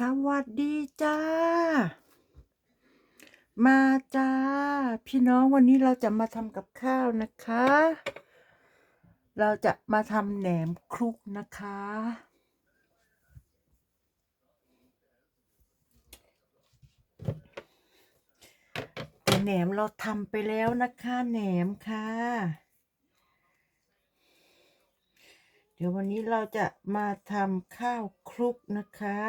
สวัสดีจ้า มาจ้า พี่น้องวันนี้เราจะมาทำกับข้าวนะคะ เราจะมาทำแหนมคลุกนะคะแต่แหนมเราทำไปแล้วนะคะแหนมค่ะ เดี๋ยววันนี้เราจะมาทำข้าวคลุกนะคะ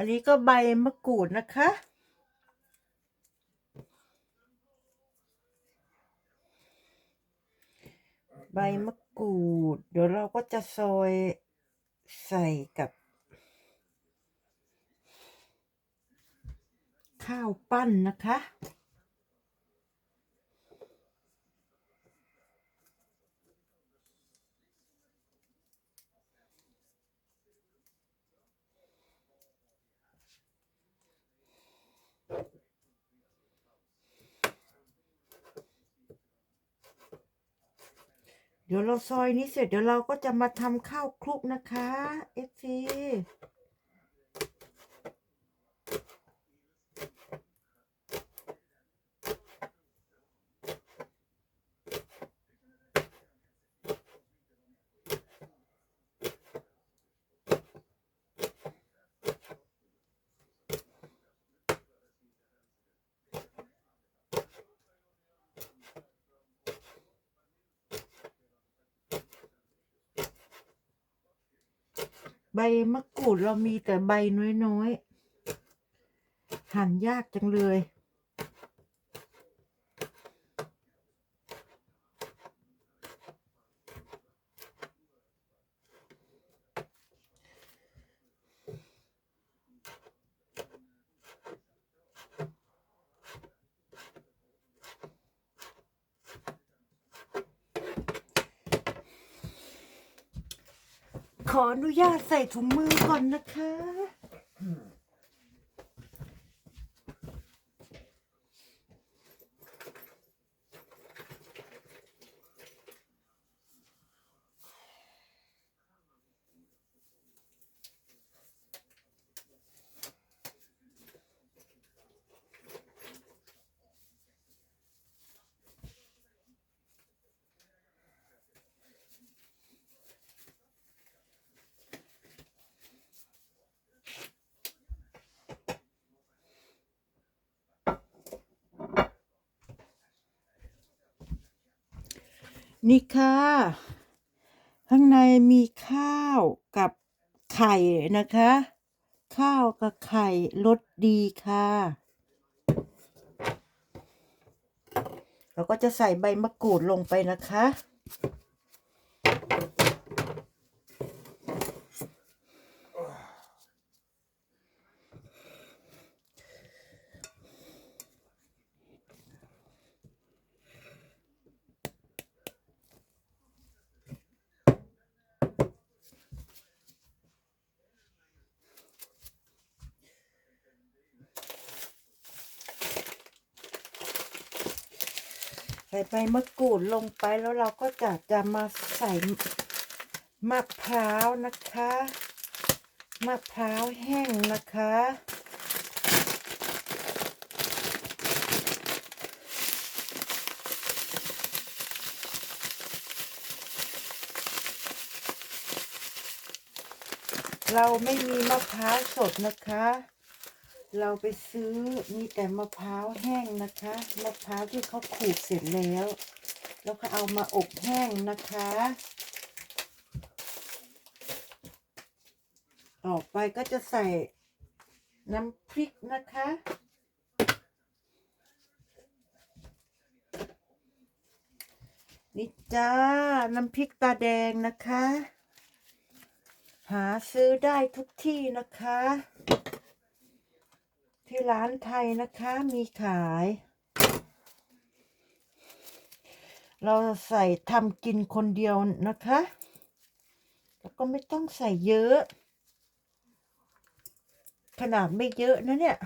อันนี้ก็ใบมะกรูดนะคะ ใบมะกรูด เดี๋ยวเราก็จะซอยใส่กับ ข้าวปั้นนะคะ เดี๋ยวเราซอยนี้เสร็จเดี๋ยวเราก็จะมาทำข้าวคลุกนะคะเอฟซี ใบมะกรูดเรามีแต่ใบน้อยๆ หั่นยากจังเลย ข ออนุญาตใส่ถุงมือก่อนนะคะ นี่ค่ะ ข้างในมีข้าวกับไข่นะคะ ข้าวกับไข่รสดีค่ะ เราก็จะใส่ใบมะกรูดลงไปนะคะ ใส่ใบมะกรูดลงไปแล้วเราก็จะจะมาใส่มะพร้าวนะคะ มะพร้าวแห้งนะคะ เราไม่มีมะพร้าวสดนะคะ เราไปซื้อมีแต่มะพร้าวแห้งนะคะ มะพร้าวที่เขาขูดเสร็จแล้ว แล้วก็เอามาอบแห้งนะคะ ต่อไปก็จะใส่น้ำพริกนะคะ นี่จ้า น้ำพริกตาแดงนะคะ หาซื้อได้ทุกที่นะคะ ที่ร้านไทยนะคะมีขาย เราใส่ทำกินคนเดียวนะคะ แล้วก็ไม่ต้องใส่เยอะ ขนาดไม่เยอะนะเนี่ย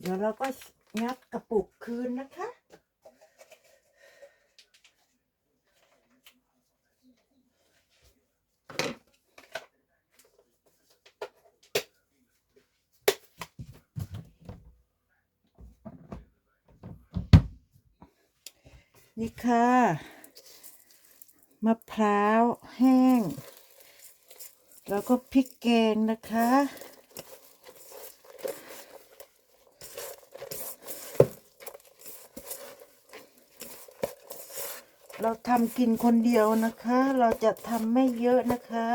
เดี๋ยวเราก็งัดกระปุกคืนนะคะ นี่ค่ะ มะพร้าวแห้ง แล้วก็พริกแกงนะคะ เราทำกินคนเดียวนะคะ เราจะทำไม่เยอะนะคะ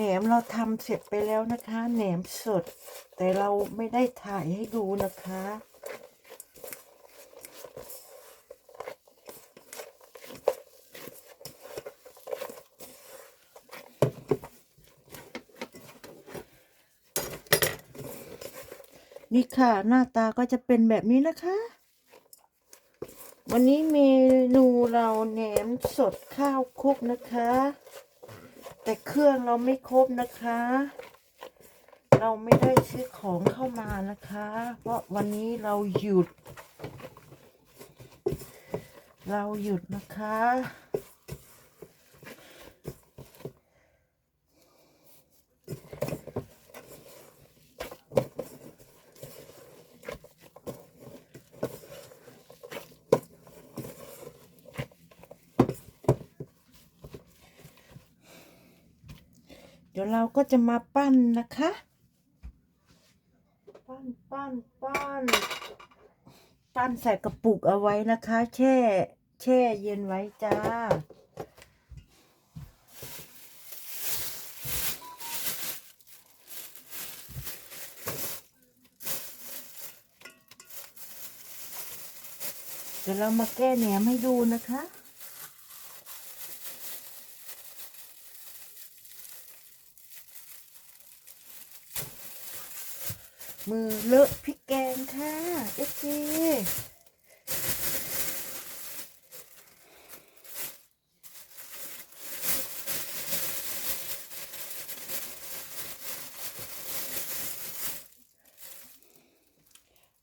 นมเราทำเสร็จไปแล้วนะคะแหนมสด แต่เราไม่ได้ถ่ายให้ดูนะคะ นี่ค่ะหน้าตาก็จะเป็นแบบนี้นะคะ วันนี้เมนูเราแหนมสดข้าวคลุกนะคะ แต่เครื่องเราไม่ครบนะคะ เราไม่ได้ซื้อของเข้ามานะคะ เพราะวันนี้เราหยุด เราหยุดนะคะ ดี๋ยวเราก็จะมาปั้นนะคะ ปั้นปั้นปั้นปั้นใส่กระปุกเอาไว้นะคะ แช่แช่เย็นไว้จ้าเดี๋ยวเรามาแก้แหนมให้ดูนะคะ มือเลอะพริกแกงค่ะเอฟซี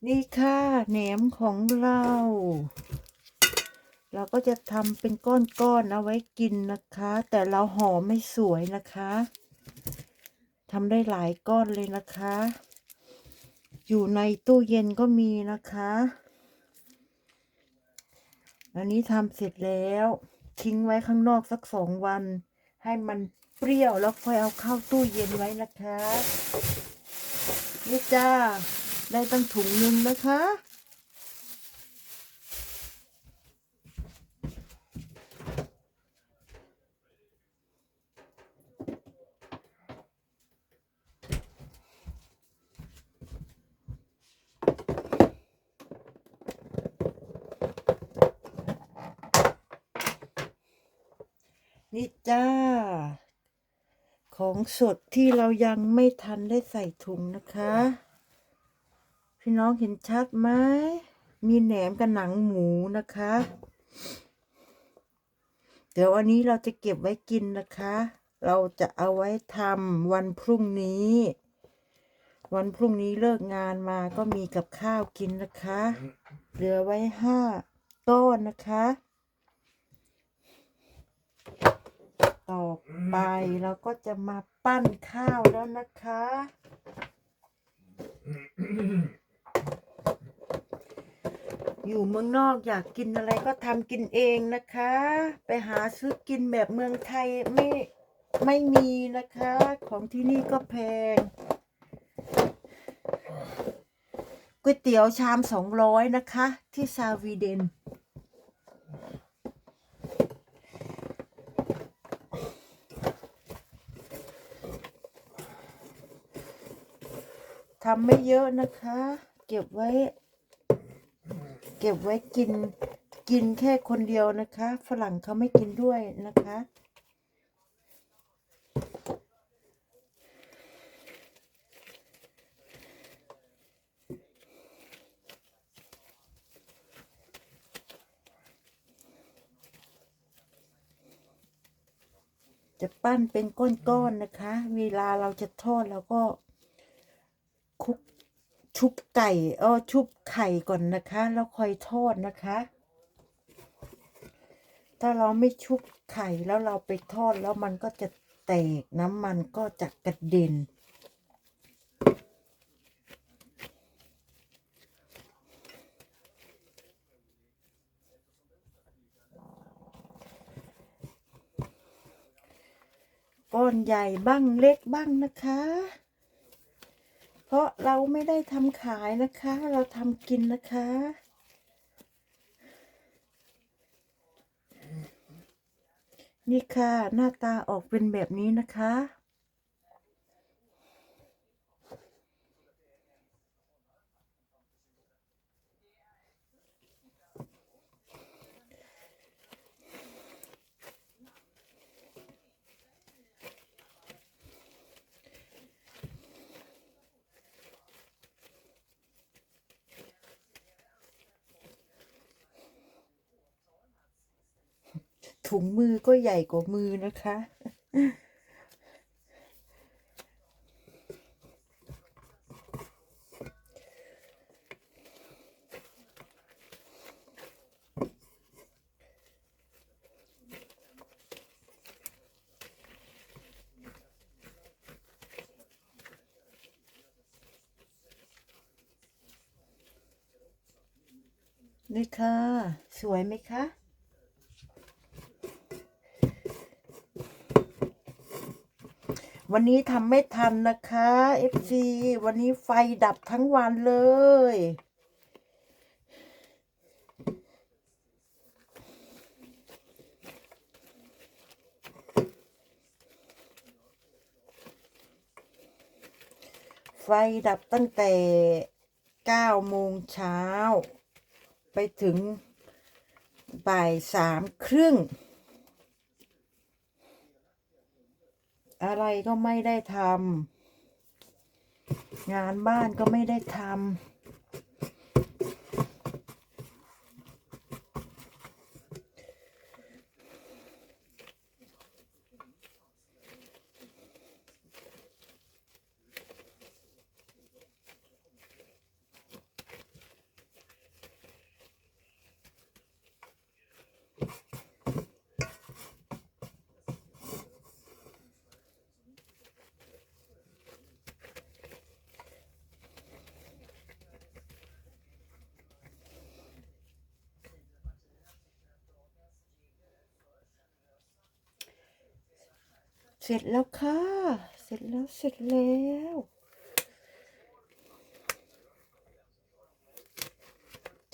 นี่ค่ะแหนมของเรา เราก็จะทำเป็นก้อนๆเอาไว้กินนะคะ แต่เราห่อไม่สวยนะคะทำได้หลายก้อนเลยนะคะ อยู่ในตู้เย็นก็มีนะคะ อันนี้ทำเสร็จแล้ว ทิ้งไว้ข้างนอกสักสองวัน ให้มันเปรี้ยวแล้วค่อยเอาเข้าตู้เย็นไว้นะคะ นี่จ้า ได้ตั้งถุงนึงนะคะ นี่จ้า ของสดที่เรายังไม่ทันได้ใส่ถุงนะคะ พี่น้องเห็นชัดไหมมีแหนมกับหนังหมูนะคะ เดี๋ยวอันนี้เราจะเก็บไว้กินนะคะ เราจะเอาไว้ทำวันพรุ่งนี้ วันพรุ่งนี้เลิกงานมาก็มีกับข้าวกินนะคะ เหลือไว้ห้าก้อนนะคะ ต่อไปเราก็จะมาปั้นข้าวแล้วนะคะ อยู่เมืองนอกอยากกินอะไรก็ทำกินเองนะคะ ไปหาซื้อกินแบบเมืองไทยไม่ไม่มีนะคะ ของที่นี่ก็แพงก๋วยเตี๋ยวชามสองร้อยนะคะ ที่ซาวีเดนำไม่เยอะนะคะ เก็บไว้ เก็บไว้กิน กินแค่คนเดียวนะคะ ฝรั่งเขาไม่กินด้วยนะคะจะปั้นเป็นก้อนๆนะคะ เวลาเราจะทอดเราก็ ชุบไก่เออชุบไข่ก่อนนะคะ แล้วค่อยทอดนะคะ ถ้าเราไม่ชุบไข่แล้วเราไปทอดแล้วมันก็จะแตกน้ำมันก็จะกระเด็นก้อนใหญ่บ้างเล็กบ้างนะคะ เพราะเราไม่ได้ทำขายนะคะ เราทำกินนะคะ นี่ค่ะ หน้าตาออกเป็นแบบนี้นะคะ ถุงมือก็ใหญ่กว่ามือนะคะ นี่ค่ะ สวยไหมคะ วันนี้ทำไม่ทันนะคะ FC วันนี้ไฟดับทั้งวันเลย ไฟดับตั้งแต่9โมงเช้า ไปถึงบ่ายสามครึ่ง อะไรก็ไม่ได้ทำงานบ้านก็ไม่ได้ทำ เสร็จแล้วค่ะ เสร็จแล้วเสร็จแล้ว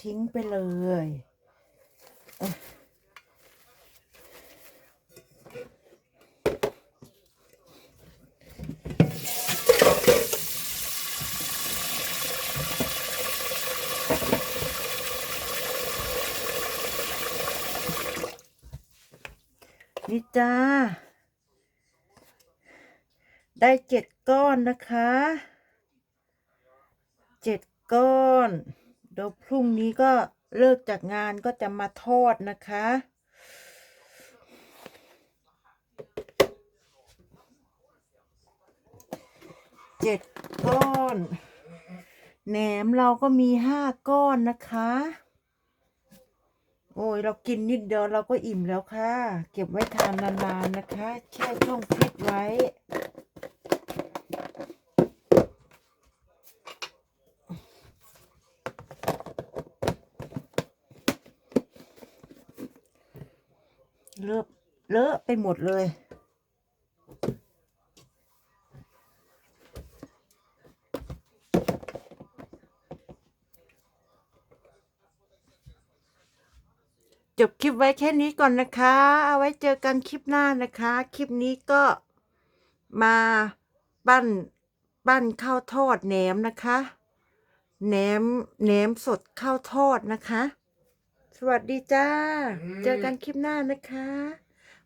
ทิ้งไปเลยเอ้ยนี่จ้า ได้เจ็ดก้อนนะคะเจ็ดก้อนเดี๋ยวพรุ่งนี้ก็เลิกจากงานก็จะมาทอดนะคะ เจ็ดก้อน แหนมเราก็มีห้าก้อนนะคะ โอ้ยเรากินนิดเดียวเราก็อิ่มแล้วค่ะ เก็บไว้ทานนานๆนะคะ แช่ช่องฟรีซไว้ เลอะเลอะไปหมดเลย จบคลิปไว้แค่นี้ก่อนนะคะ เอาไว้เจอกันคลิปหน้านะคะ คลิปนี้ก็มาปั้นปั้นข้าวทอดแหนมนะคะแหนมแหนมสดข้าวทอดนะคะ สวัสดีจ้า เจอกันคลิปหน้านะคะ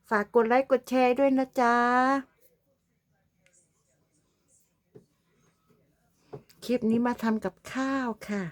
ฝากกดไลค์กดแชร์ด้วยนะจ๊ะ คลิปนี้มาทำกับข้าวค่ะ